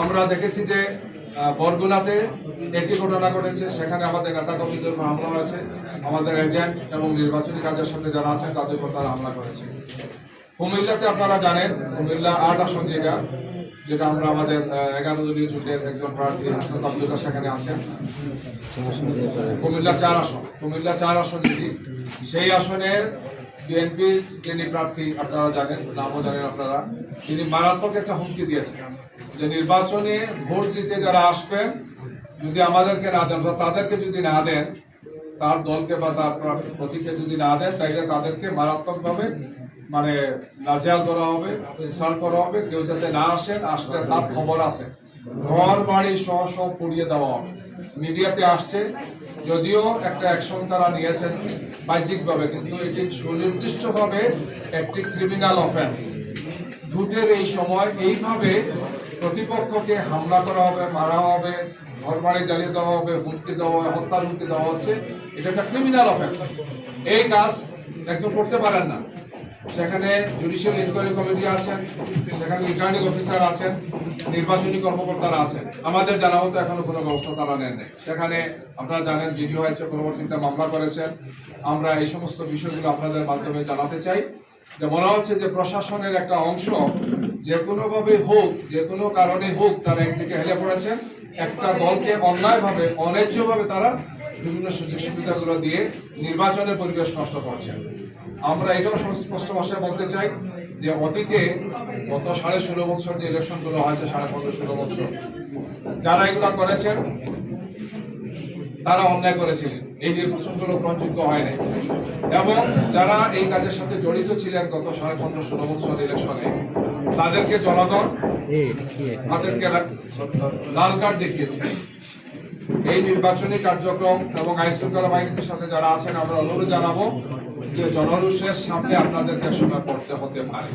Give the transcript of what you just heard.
আমরা দেখেছি যে বরগুনাতে একই ঘটনা ঘটেছে। সেখানে আমাদের নেতা কর্মীদের উপর হামলা হয়েছে। আমাদের এজেন্ট এবং নির্বাচনী কাজের সাথে যারা আছেন, তাদের উপর তারা হামলা করেছে। কুমিল্লাতে আপনারা জানেন, কুমিল্লা আট আসন যেটা যেটা আমরা আমাদের এগারো দলীয় জোটের একজন প্রার্থী হাসান আব্দুল্লাহ সেখানে আছেন। কুমিল্লা চার আসন, কুমিল্লা চার আসন যেটি, সেই আসনের বিএনপি যিনি প্রার্থী, আপনারা জানেন, নামও জানেন আপনারা, তিনি মারাত্মক একটা হুমকি দিয়েছেন। যে নির্বাচনে ভোট দিতে যারা আসবেন, যদি আমাদেরকে না দেন তাদেরকে যদি না দেন, তার দলকে বা তার প্রা- প্রতীকে যদি না দেন, তাইলে তাদেরকে মারাত্মকভাবে মানে নাজেয়াল করা হবে, ইনসাল্ট করা হবে, কেউ যাতে না আসেন আসলে তার খবর আছে। ঘর বাড়ি সহ সব পুড়িয়ে দেওয়া হবে। মিডিয়াতে আসছে, যদিও একটা অ্যাকশন তারা নিয়েছেন বাহ্যিকভাবে, কিন্তু এটি সুনির্দিষ্টভাবে একটি ক্রিমিনাল অফেন্স। ভোটের এই সময় এইভাবে প্রতিপক্ষকে হামলা করা হবে, মারা হবে ঘর বাড়ি জ্বালিয়ে দেওয়া হবে হুমকি দেওয়া হবে, হত্যার হুমকি দেওয়া হচ্ছে, এটা একটা ক্রিমিনাল অফেন্স এই কাজ একদম করতে পারেন না। সেখানে জুডিশিয়াল ইনকোয়ারি কমিটি আছেন, সেখানে রিটার্নিং অফিসার আছেন, নির্বাচনী কর্মকর্তারা আছেন। আমাদের জানা মতো এখনও কোনো ব্যবস্থা তারা নেন নাই। সেখানে আপনারা জানেন ভিডিও হয়েছে পরবর্তীতে মামলা করেছেন। আমরা এই সমস্ত বিষয়গুলো আপনাদের মাধ্যমে জানাতে চাই। যে মনে হচ্ছে যে প্রশাসনের একটা অংশ, যে কোনোভাবে হোক, যে কোনো কারণে হোক, তারা একদিকে হেলে পড়েছেন একটা দলকে অন্যায়ভাবে, অন্যায্যভাবে তারা বিভিন্ন সুযোগ সুবিধাগুলো দিয়ে নির্বাচনের পরিবেশ নষ্ট করছেন আমরা এটাও স্পষ্ট ভাষায় বলতে চাই যে অতীতে গত সাড়ে ষোলো বছর যে ইলেকশনগুলো হয়েছে, সাড়ে পনেরো ষোলো বছর, যারা এগুলো করেছেন তারা অন্যায় করেছিলেন। এই নির্বাচনগুলো গ্রহণযোগ্য হয় নাই। এবং যারা এই কাজের সাথে জড়িত ছিলেন গত সাড়ে পনেরো ষোলো বছর ইলেকশনে তাদেরকে জনগণ তাদেরকে লাল কার্ড দেখিয়েছে। এই নির্বাচনী কার্যক্রম এবং আইন শৃঙ্খলা বাহিনীর সাথে যারা আছেন আমরা অনুরোধ জানাব যে জনরুষের সামনে আপনাদেরকে একসময় পড়তে হতে পারে।